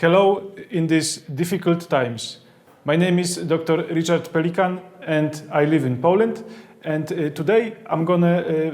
Hello in these difficult times. My name is Dr. Richard Pelikan and I live in Poland. And uh, today I'm gonna uh,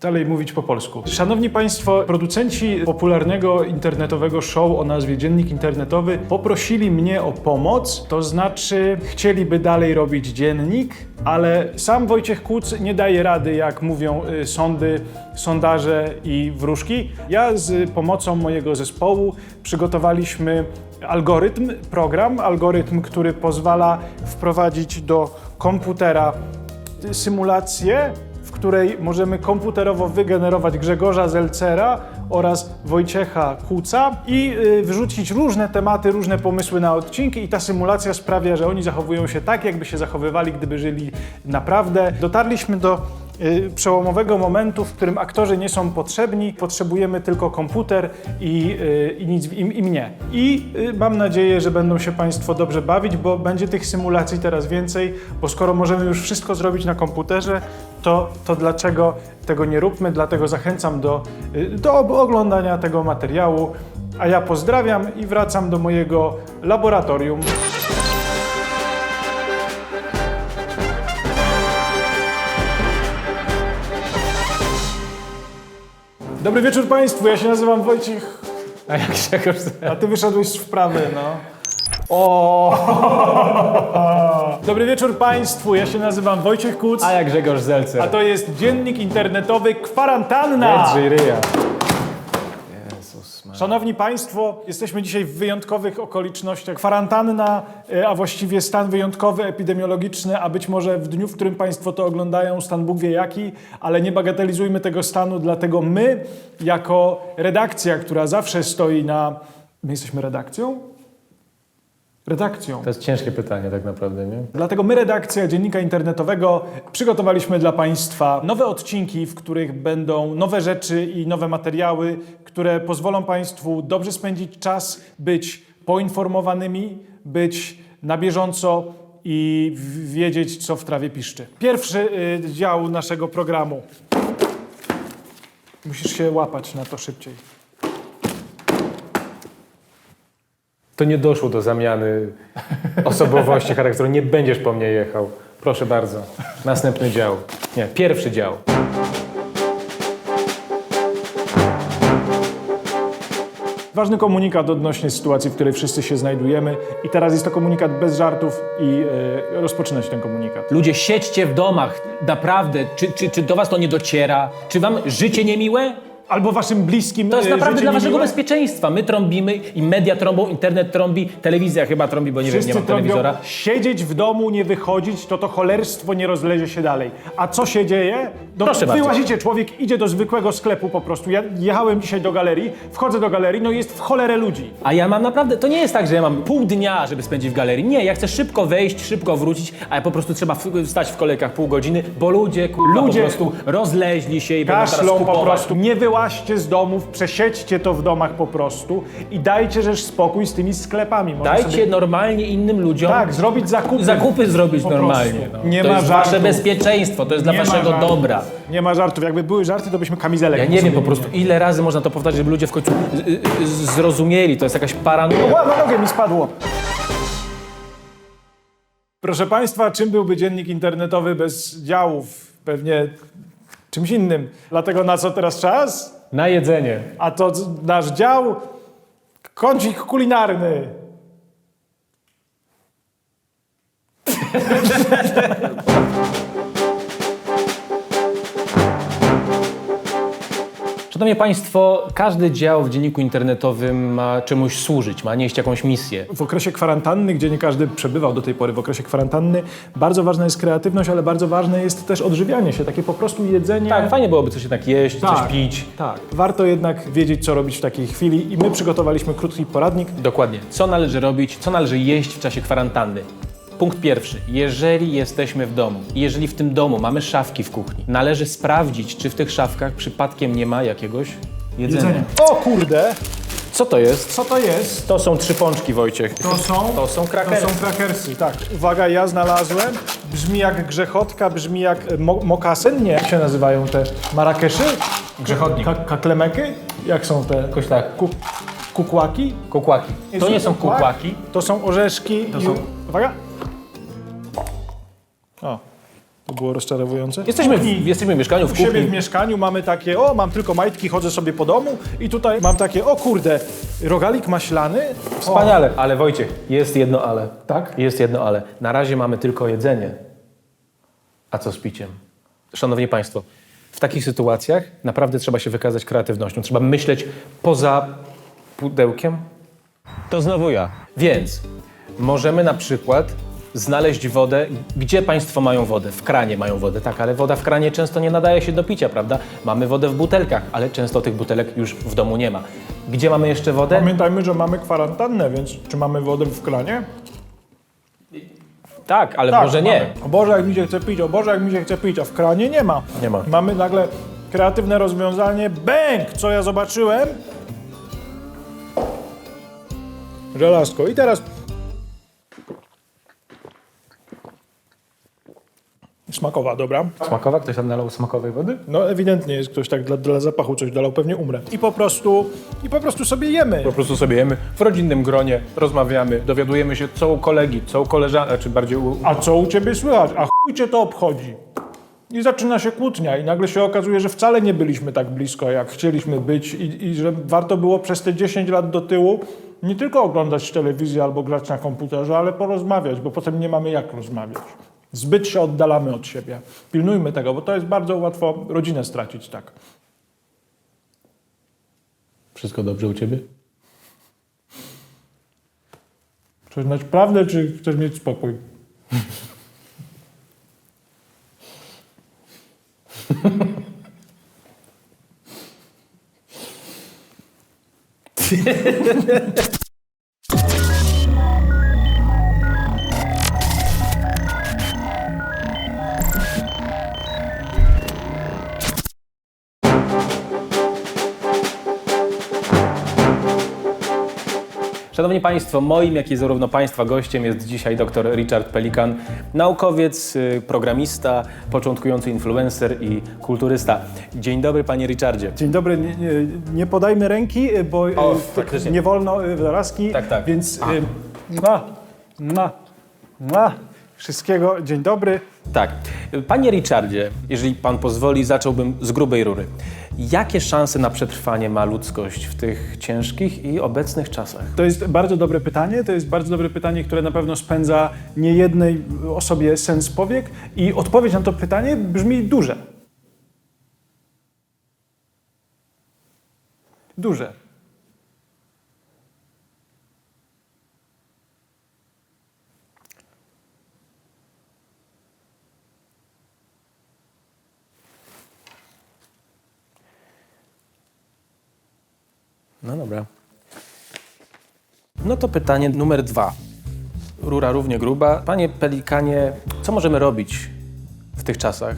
dalej mówić po polsku. Szanowni Państwo, producenci popularnego internetowego show o nazwie Dziennik Internetowy poprosili mnie o pomoc, to znaczy chcieliby dalej robić dziennik, ale sam Wojciech Kuc nie daje rady, jak mówią y, sądy, sondaże i wróżki. Ja z pomocą mojego zespołu przygotowaliśmy algorytm, program, algorytm, który pozwala wprowadzić do komputera symulację, w której możemy komputerowo wygenerować Grzegorza Zelcera oraz Wojciecha Kuca i y, wrzucić różne tematy, różne pomysły na odcinki i ta symulacja sprawia, że oni zachowują się tak, jakby się zachowywali, gdyby żyli naprawdę. Dotarliśmy do przełomowego momentu, w którym aktorzy nie są potrzebni, potrzebujemy tylko komputer i, y, i, nic, i, i mnie. I y, mam nadzieję, że będą się Państwo dobrze bawić, bo będzie tych symulacji teraz więcej, bo skoro możemy już wszystko zrobić na komputerze, to, to dlaczego tego nie róbmy? Dlatego zachęcam do, y, do oglądania tego materiału. A ja pozdrawiam i wracam do mojego laboratorium. Dobry wieczór Państwu, ja się nazywam Wojciech, A jak Grzegorz... a Ty wyszedłeś z wprawy, no. O! Dobry wieczór Państwu, ja się nazywam Wojciech Kuc, A jak Grzegorz Zelcer? a to jest dziennik internetowy Kwarantanna. Jedrzyj ryja. Szanowni Państwo, jesteśmy dzisiaj w wyjątkowych okolicznościach. Kwarantanna, e, a właściwie stan wyjątkowy, epidemiologiczny, a być może w dniu, w którym Państwo to oglądają, stan Bóg wie jaki, ale nie bagatelizujmy tego stanu, dlatego my, jako redakcja, która zawsze stoi na... My jesteśmy redakcją? Redakcją. To jest ciężkie pytanie tak naprawdę, nie? Dlatego my, redakcja Dziennika Internetowego, przygotowaliśmy dla Państwa nowe odcinki, w których będą nowe rzeczy i nowe materiały, które pozwolą Państwu dobrze spędzić czas, być poinformowanymi, być na bieżąco i wiedzieć, co w trawie piszczy. Pierwszy y, dział naszego programu. Musisz się łapać na to szybciej. To nie doszło do zamiany osobowości, charakteru. Nie będziesz po mnie jechał. Proszę bardzo. Następny dział. Nie, pierwszy dział. Ważny komunikat odnośnie sytuacji, w której wszyscy się znajdujemy. I teraz jest to komunikat bez żartów i y, rozpoczynać ten komunikat. Ludzie, siedźcie w domach, naprawdę. Czy, czy, czy do was to nie dociera? Czy wam życie niemiłe? Albo waszym bliskim To jest e, naprawdę dla waszego bezpieczeństwa. My trąbimy i media trąbą, internet trąbi, telewizja chyba trąbi, bo nie wiem, Wszyscy nie mam trąbią, telewizora. siedzieć w domu, nie wychodzić, to to cholerstwo nie rozlezie się dalej. A co się dzieje? No, Proszę wy bardzo. łazicie, człowiek idzie do zwykłego sklepu po prostu. Ja jechałem dzisiaj do galerii, wchodzę do galerii, no jest w cholerę ludzi. A ja mam naprawdę, to nie jest tak, że ja mam pół dnia, żeby spędzić w galerii. Nie, ja chcę szybko wejść, szybko wrócić, a ja po prostu trzeba w, stać w kolejkach pół godziny, bo ludzie, kurwa, Ludzie- po prostu rozleźli się i będą teraz Kaszlą po kupować. prostu. Nie wyłaźcie z domów, przesiedźcie to w domach po prostu i dajcie rzecz spokój z tymi sklepami. Można Dajcie sobie, normalnie innym ludziom tak, zrobić zakupy. zakupy zrobić Po normalnie. prostu. No. Nie to ma jest żartów. wasze bezpieczeństwo, to jest dla Nie ma waszego żartów. dobra. Nie ma żartów. Jakby były żarty, to byśmy kamizelek Ja nie wiem po prostu, ile razy można to powtarzać, żeby ludzie w końcu y, y, zrozumieli. To jest jakaś paranoja. Ła, na nogę mi spadło. Proszę Państwa, czym byłby dziennik internetowy bez działów? Pewnie czymś innym. Dlatego na co teraz czas? Na jedzenie. A to nasz dział kącik kulinarny. Szanowni Państwo, każdy dział w dzienniku internetowym ma czemuś służyć, ma nieść jakąś misję. W okresie kwarantanny, gdzie nie każdy przebywał do tej pory w okresie kwarantanny, bardzo ważna jest kreatywność, ale bardzo ważne jest też odżywianie się, takie po prostu jedzenie. Tak, fajnie byłoby coś jednak jeść, Tak, coś pić. Tak. Warto jednak wiedzieć, co robić w takiej chwili i my przygotowaliśmy krótki poradnik. Dokładnie. Co należy robić, co należy jeść w czasie kwarantanny? Punkt pierwszy. Jeżeli jesteśmy w domu i jeżeli w tym domu mamy szafki w kuchni, należy sprawdzić, czy w tych szafkach przypadkiem nie ma jakiegoś jedzenia. Jedzenie. O kurde, Co to jest? co to jest? To są trzy pączki, Wojciech. To są, To są to krakery. są krakersy. Tak. Uwaga, ja znalazłem. Brzmi jak grzechotka, brzmi jak e, mo mokasyn. Nie, jak się nazywają te marakeszy? Grzechodnik. Ka kaklemeky? Jak są te? Jakoś tak. Ku kukłaki. Kukłaki. To nie są kukłaki. To są orzeszki. To są- Uwaga. O, to było rozczarowujące. Jesteśmy w, jesteśmy w mieszkaniu, w U siebie w kuchni. mieszkaniu mamy takie, o, mam tylko majtki, chodzę sobie po domu i tutaj mam takie, o kurde, rogalik maślany. Wspaniale. Ale Wojciech, jest jedno ale. Tak? Jest jedno ale. Na razie mamy tylko jedzenie. A co z piciem? Szanowni Państwo, w takich sytuacjach naprawdę trzeba się wykazać kreatywnością. Trzeba myśleć poza pudełkiem. To znowu ja. Więc możemy na przykład znaleźć wodę. Gdzie Państwo mają wodę? W kranie mają wodę, tak, ale woda w kranie często nie nadaje się do picia, prawda? Mamy wodę w butelkach, ale często tych butelek już w domu nie ma. Gdzie mamy jeszcze wodę? Pamiętajmy, że mamy kwarantannę, więc czy mamy wodę w kranie? Tak, ale Tak, może nie. Mamy. O Boże, jak mi się chce pić, o Boże, jak mi się chce pić, a w kranie nie ma. Nie ma. Mamy nagle kreatywne rozwiązanie, bęk, co ja zobaczyłem? Żelazko. I teraz... Smakowa, dobra. Smakowa? Ktoś tam nalał smakowej wody? No ewidentnie jest ktoś tak dla, dla zapachu coś dolał, pewnie umrę. I po prostu, i po prostu sobie jemy. Po prostu sobie jemy w rodzinnym gronie, rozmawiamy, dowiadujemy się, co u kolegi, co u koleżanki, czy bardziej u... A co u ciebie słychać? A chuj cię to obchodzi. I zaczyna się kłótnia i nagle się okazuje, że wcale nie byliśmy tak blisko, jak chcieliśmy być i, i że warto było przez te 10 lat do tyłu nie tylko oglądać telewizję albo grać na komputerze, ale porozmawiać, bo potem nie mamy jak rozmawiać. Zbyt się oddalamy od siebie. Pilnujmy tego, bo to jest bardzo łatwo rodzinę stracić tak. Wszystko dobrze u ciebie? Chcesz znać prawdę, czy chcesz mieć spokój? Szanowni Państwo, moim, jak i zarówno Państwa gościem jest dzisiaj dr Richard Pelikan, naukowiec, y, programista, początkujący influencer i kulturysta. Dzień dobry, Panie Richardzie. Dzień dobry, nie, nie, nie podajmy ręki, y, bo y, O, tak nie wolno zarazki, Tak, tak. więc na, na, na, wszystkiego dzień dobry. Tak. Panie Richardzie, jeżeli Pan pozwoli, zacząłbym z grubej rury. Jakie szanse na przetrwanie ma ludzkość w tych ciężkich i obecnych czasach? To jest bardzo dobre pytanie, to jest bardzo dobre pytanie, które na pewno spędza niejednej osobie sens powiek i odpowiedź na to pytanie brzmi duże. Duże. No dobra. No to pytanie numer dwa. Rura równie gruba. Panie Pelikanie, co możemy robić w tych czasach,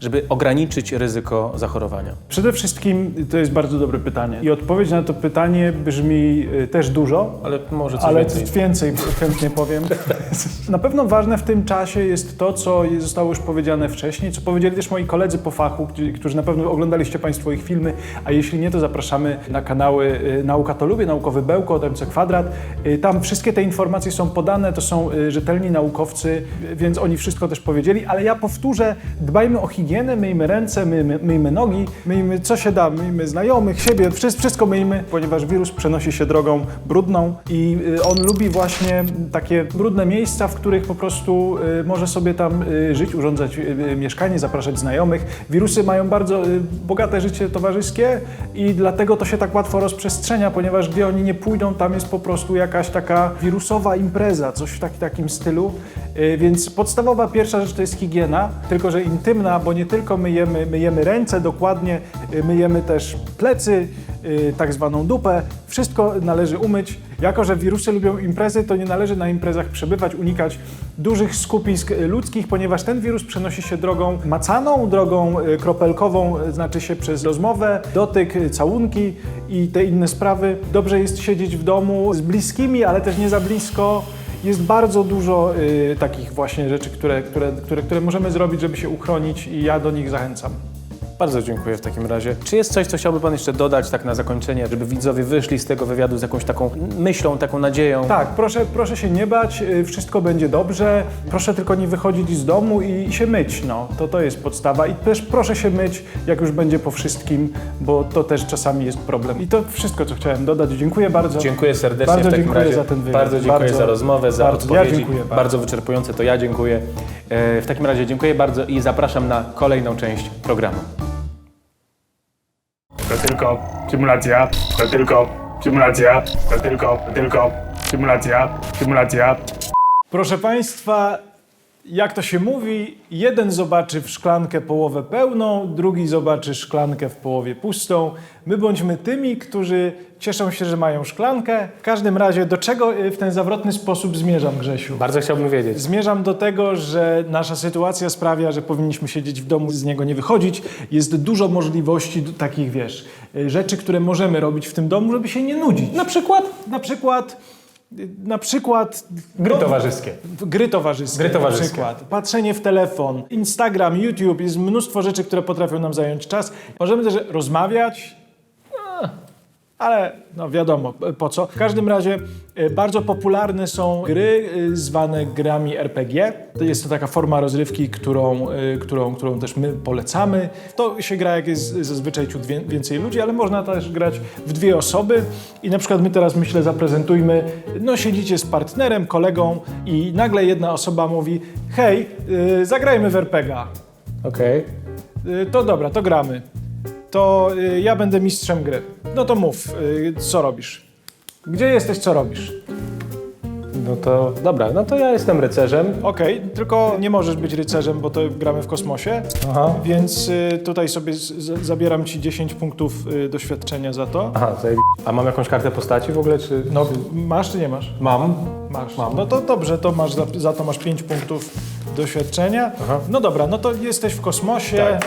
żeby ograniczyć ryzyko zachorowania? Przede wszystkim to jest bardzo dobre pytanie i odpowiedź na to pytanie brzmi y, też dużo, Ale może coś Ale więcej. więcej chętnie powiem. Na pewno ważne w tym czasie jest to, co zostało już powiedziane wcześniej, co powiedzieli też moi koledzy po fachu, którzy- na pewno oglądaliście Państwo ich filmy, a jeśli nie, to zapraszamy na kanały y, Nauka to Lubię, Naukowy Bełkot, MC Kwadrat. Y, Tam wszystkie te informacje są podane, to są rzetelni naukowcy, więc oni wszystko też powiedzieli, ale ja powtórzę, dbajmy o higienę, myjmy ręce, myjmy, myjmy nogi, myjmy co się da, myjmy znajomych, siebie, wszystko, myjmy, ponieważ wirus przenosi się drogą brudną i y, on lubi właśnie takie brudne miejsca, w których po prostu y, może sobie tam y, żyć, urządzać mieszkanie, zapraszać znajomych. Wirusy mają bardzo bogate życie towarzyskie i dlatego to się tak łatwo rozprzestrzenia, ponieważ gdzie oni nie pójdą, tam jest po prostu jakaś taka wirusowa impreza, coś w taki, takim stylu. Więc podstawowa pierwsza rzecz to jest higiena, tylko że intymna, bo nie tylko myjemy, myjemy ręce dokładnie, y, myjemy też plecy, y, tak zwaną dupę. Wszystko należy umyć. Jako, że wirusy lubią imprezy, to nie należy na imprezach przebywać, unikać dużych skupisk ludzkich, ponieważ ten wirus przenosi się drogą macaną, drogą y, kropelkową, znaczy się przez rozmowę, dotyk, całunki i te inne sprawy. Dobrze jest siedzieć w domu z bliskimi, ale też nie za blisko. Jest bardzo dużo y, takich właśnie rzeczy, które, które, które, które możemy zrobić, żeby się uchronić i ja do nich zachęcam. Bardzo dziękuję w takim razie. Czy jest coś, co chciałby Pan jeszcze dodać tak na zakończenie, żeby widzowie wyszli z tego wywiadu z jakąś taką myślą, taką nadzieją? Tak, proszę, proszę się nie bać, y, wszystko będzie dobrze. Proszę tylko nie wychodzić z domu i, i się myć. No, to, to jest podstawa. I też proszę się myć, jak już będzie po wszystkim, bo to też czasami jest problem. I to wszystko, co chciałem dodać. Dziękuję bardzo. Dziękuję serdecznie Bardzo w takim dziękuję razie. za ten wywiad. Bardzo dziękuję za rozmowę, za bardzo. Ja odpowiedzi. dziękuję bardzo. bardzo wyczerpujące, to ja dziękuję. E, W takim razie dziękuję bardzo i zapraszam na kolejną część programu. Tylko symulacja, to tylko symulacja, to tylko, to tylko symulacja, symulacja. Proszę Państwa, jak to się mówi, jeden zobaczy w szklankę połowę pełną, drugi zobaczy szklankę w połowie pustą. My bądźmy tymi, którzy cieszą się, że mają szklankę. W każdym razie, do czego y, w ten zawrotny sposób zmierzam, Grzesiu? Bardzo chciałbym wiedzieć. Zmierzam do tego, że nasza sytuacja sprawia, że powinniśmy siedzieć w domu, z niego nie wychodzić. Jest dużo możliwości takich, wiesz, y, rzeczy, które możemy robić w tym domu, żeby się nie nudzić. Na przykład? Na przykład... Na przykład Gry towarzyskie. Gry towarzyskie. Gry towarzyskie. Na przykład. Patrzenie w telefon, Instagram, YouTube, jest mnóstwo rzeczy, które potrafią nam zająć czas. Możemy też rozmawiać, ale no wiadomo po co. W każdym razie e, bardzo popularne są gry e, zwane grami RPG. To Jest to taka forma rozrywki, którą, e, którą, którą też my polecamy. To się gra jak jest zazwyczaj ciut wię- więcej ludzi, ale można też grać w dwie osoby. I na przykład my teraz myślę zaprezentujmy, no siedzicie z partnerem, kolegą i nagle jedna osoba mówi hej, zagrajmy w RPGa. Okej. Y, To dobra, to gramy. To y, ja będę mistrzem gry. No to mów, y, co robisz? Gdzie jesteś, co robisz? No to dobra, no to ja jestem rycerzem. Okej, tylko nie możesz być rycerzem, bo to gramy w kosmosie, Aha. więc y, tutaj sobie z, z, zabieram ci 10 punktów y, doświadczenia za to. Aha, zajebi- A mam jakąś kartę postaci w ogóle, czy... No, masz czy nie masz? Mam. Masz. No to dobrze, to masz za, za to masz 5 punktów doświadczenia. Aha. No dobra, no to jesteś w kosmosie. Tak.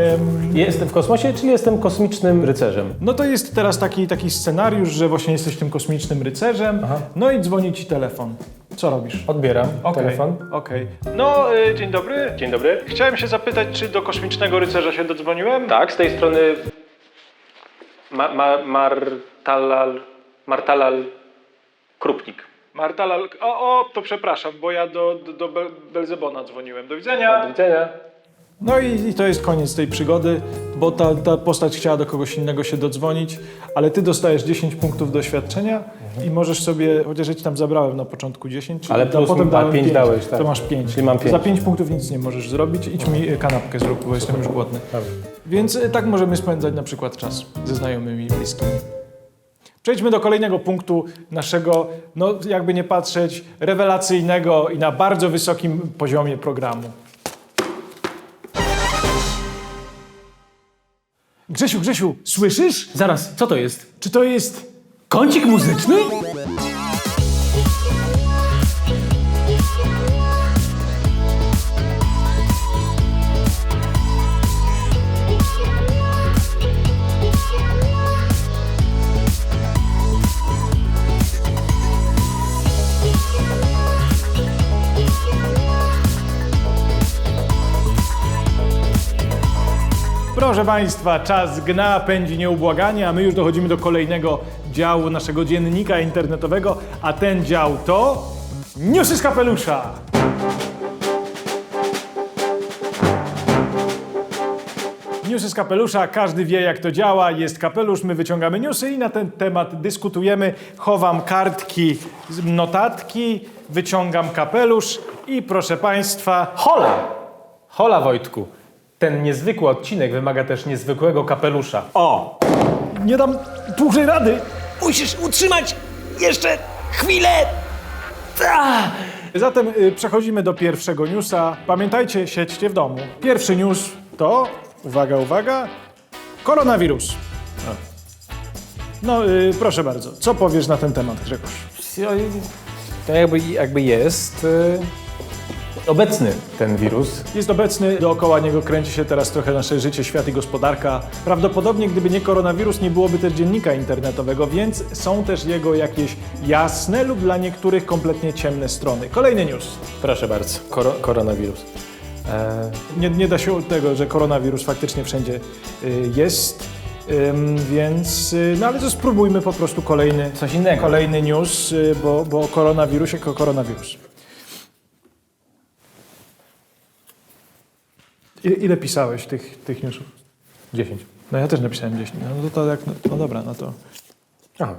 Em, Jestem w kosmosie, czyli jestem kosmicznym rycerzem? No to jest teraz taki, taki scenariusz, że właśnie jesteś tym kosmicznym rycerzem, Aha. no i dzwoni ci telefon. Co robisz? Odbieram Okej, telefon. Okej. No, y, dzień dobry. Dzień dobry. Chciałem się zapytać, czy do kosmicznego rycerza się dodzwoniłem? Tak, z tej strony ma, ma, Martalal, Martalal Krupnik. Marta Lal... O, o, to przepraszam, bo ja do, do, do Bel- Belzebona dzwoniłem. Do widzenia. Do widzenia. No i, i to jest koniec tej przygody, bo ta, ta postać chciała do kogoś innego się dodzwonić, ale ty dostajesz 10 punktów doświadczenia i możesz sobie, chociaż ja ci tam zabrałem na początku 10, Ale a plus potem mi- a dałem pięć 5, dałeś, tak. to masz 5. Czyli mam pięć. Za 5 punktów nic nie możesz zrobić, idź mi kanapkę zrób, bo jestem już głodny. Więc y, tak możemy spędzać na przykład czas ze znajomymi i bliskimi. Przejdźmy do kolejnego punktu naszego, no jakby nie patrzeć, rewelacyjnego i na bardzo wysokim poziomie programu. Grzesiu, Grzesiu, słyszysz? Zaraz, co to jest? Czy to jest... Kącik muzyczny? Proszę Państwa, czas gna, pędzi nieubłaganie, a my już dochodzimy do kolejnego działu naszego dziennika internetowego, a ten dział to... Newsy z kapelusza! Newsy z kapelusza, każdy wie jak to działa, jest kapelusz, my wyciągamy newsy i na ten temat dyskutujemy. Chowam kartki, notatki, wyciągam kapelusz i proszę Państwa, Hola! Hola, Wojtku. Ten niezwykły odcinek wymaga też niezwykłego kapelusza. o, nie dam dłużej rady. Musisz utrzymać jeszcze chwilę. Zatem y, przechodzimy do pierwszego newsa. Pamiętajcie, siedźcie w domu. Pierwszy news to, uwaga, uwaga, koronawirus. No, y, proszę bardzo, co powiesz na ten temat, Grzegorz? To jakby, jakby jest y, obecny ten wirus. Jest obecny, dookoła niego kręci się teraz trochę nasze życie, świat i gospodarka. Prawdopodobnie, gdyby nie koronawirus, nie byłoby też dziennika internetowego, więc są też jego jakieś jasne lub dla niektórych kompletnie ciemne strony. Kolejny news. Proszę bardzo, Koro, koronawirus. E, Nie, nie da się od tego, że koronawirus faktycznie wszędzie y, jest, Ym, więc y, no ale to spróbujmy po prostu kolejny, Coś innego. kolejny news, y, bo, bo o koronawirusie jako koronawirus. Ile, ile pisałeś tych, tych newsów? 10. No ja też napisałem 10. No to, to jak, no, no dobra, no to... Aha.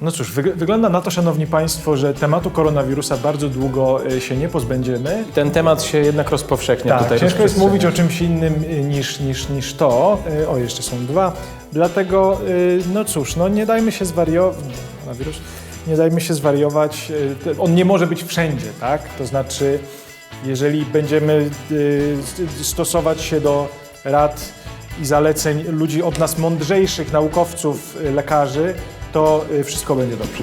No cóż, wyg- wygląda na to, szanowni państwo, że tematu koronawirusa bardzo długo y, się nie pozbędziemy. Ten temat się jednak rozpowszechnia Tak, tutaj. ciężko jest mówić o czymś innym y, niż, niż, niż to. Y, O, jeszcze są dwa. Dlatego, no cóż, no nie dajmy się zwariować. Wirus. Nie dajmy się zwariować. y, On nie może być wszędzie, tak? To znaczy, jeżeli będziemy y, stosować się do rad i zaleceń ludzi od nas mądrzejszych, naukowców, y, lekarzy, to wszystko będzie dobrze.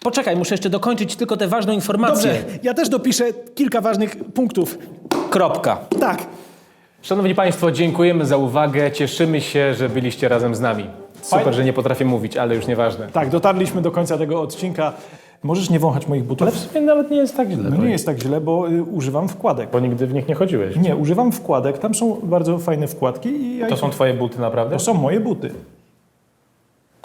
Poczekaj, muszę jeszcze dokończyć tylko tę ważną informację. ja też dopiszę kilka ważnych punktów. Kropka. Tak. Szanowni Państwo, dziękujemy za uwagę. Cieszymy się, że byliście razem z nami. Super, że nie potrafię mówić, ale już nieważne. Tak, dotarliśmy do końca tego odcinka. Możesz nie wąchać moich butów? Ale w sumie nawet nie jest tak źle. No nie jest tak źle, bo y, używam wkładek. Bo nigdy w nich nie chodziłeś. Nie, używam wkładek. Tam są bardzo fajne wkładki i ja To ich- są Twoje buty naprawdę? to są moje buty.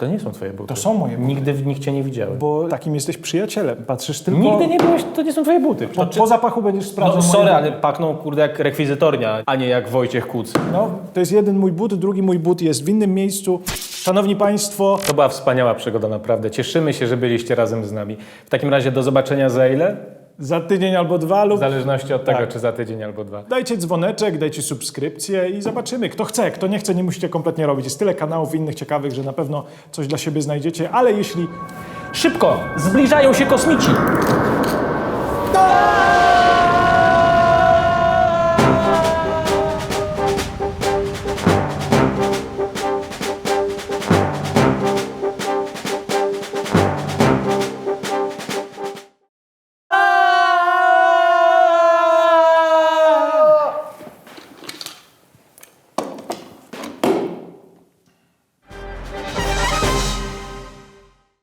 To nie są Twoje buty. To są moje buty. Nigdy w nich Cię nie widziałem. Bo takim jesteś przyjacielem. Patrzysz tylko... Nigdy nie byłeś, to nie są Twoje buty. Po, po zapachu będziesz sprawdzał No moje sorry, buty. ale pachną kurde jak rekwizytornia, a nie jak Wojciech Kuc. No, to jest jeden mój but, drugi mój but jest w innym miejscu. Szanowni Państwo, To była wspaniała przygoda, naprawdę. Cieszymy się, że byliście razem z nami. W takim razie do zobaczenia za ile? Za tydzień albo dwa W lub... zależności od tego, Tak. czy za tydzień albo dwa. Dajcie dzwoneczek, dajcie subskrypcję i zobaczymy. Kto chce, kto nie chce, nie musicie kompletnie robić. Jest tyle kanałów innych ciekawych, że na pewno coś dla siebie znajdziecie, ale jeśli Szybko! Zbliżają się kosmici! No!